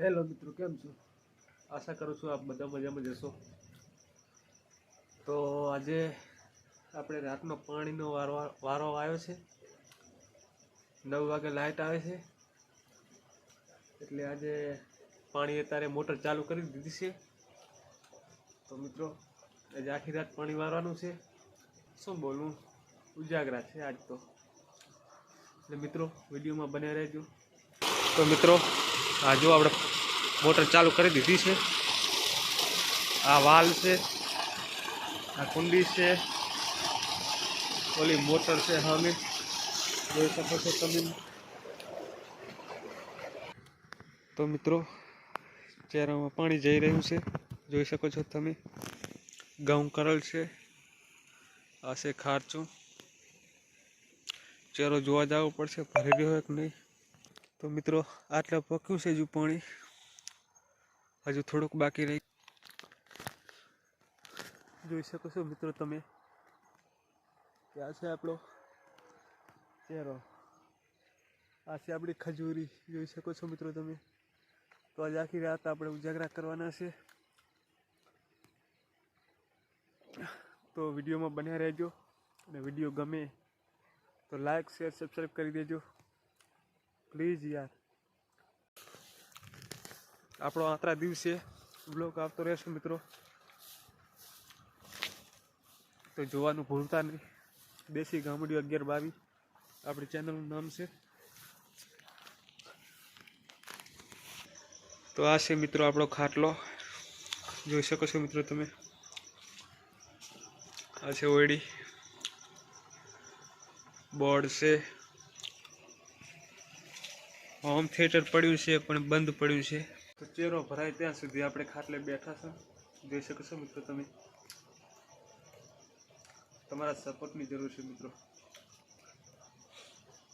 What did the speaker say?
Hello મિત્રો, કેમ છો? આશા કરું છું આપ બધા મજામાં જશો તો આજે આપણે રાતનો પાણીનો વારો વારો આવ્યો છે. નવ વાગે લાઇટ આવે છે. એટલે આજે પાણી અત્યારે મોટર ચાલુ કરી દીધી છે. તો મિત્રો, આજે આખી રાત પાણી વારવાનું છે. શું બોલવું? ઉજાગરા છે આજ તો. એટલે મિત્રો, વિડીયોમાં બને રહેજો. તો મિત્રો, આ આપણે મોટર ચાલુ કરી દીધી છે. આ વાલ છે, આ કુંડી છે, ઓલી મોટર છે હવે જોઈ શકો છો તમે. તો મિત્રો, ચહેરામાં પાણી જઈ રહ્યું છે. જોઈ શકો છો તમે. ઘઉં કરલ છે. આ છે ખારચું. ચહેરો જોવા જવું પડશે, ભરી રહ્યો કે નહીં? તો મિત્રો, આટલા પક્યું છે હજુ પાણી હજુ થોડુંક બાકી રહી. જોઈ શકો છો મિત્રો તમે આ છે આપણો ચહેરો. આ છે આપણી ખજૂરી. જોઈ શકો છો મિત્રો તમે? તો આજે આખી રાત આપણે ઉજાગરા કરવાના છે. તો વિડીયોમાં બન્યા રહેજો અને વીડિયો ગમે તો લાઈક, શેર સબસ્ક્રાઈબ કરી દેજો. પ્લીઝ યાર. આપણો આતરા દિવસે બ્લોગ આવતો રહેશે મિત્રો. તો જોવાનું ભૂલતા નહીં. દેશી ગામડીઓ અગિયાર બાવીસ આપણી ચેનલનું નામ છે. તો આ છે મિત્રો આપણો ખાટલો. જોઈ શકો છો મિત્રો તમે. આ છે ઓયડી. બોર્ડ છે. હોમ થિયેટર પડ્યું છે, પણ બંધ પડ્યું છે. તો ચેરો ભરાય ત્યાં સુધી આપણે ખાટલે બેઠા છે. જોઈ શકો છો મિત્રો તમે? તમારા સપોર્ટની જરૂર છે મિત્રો.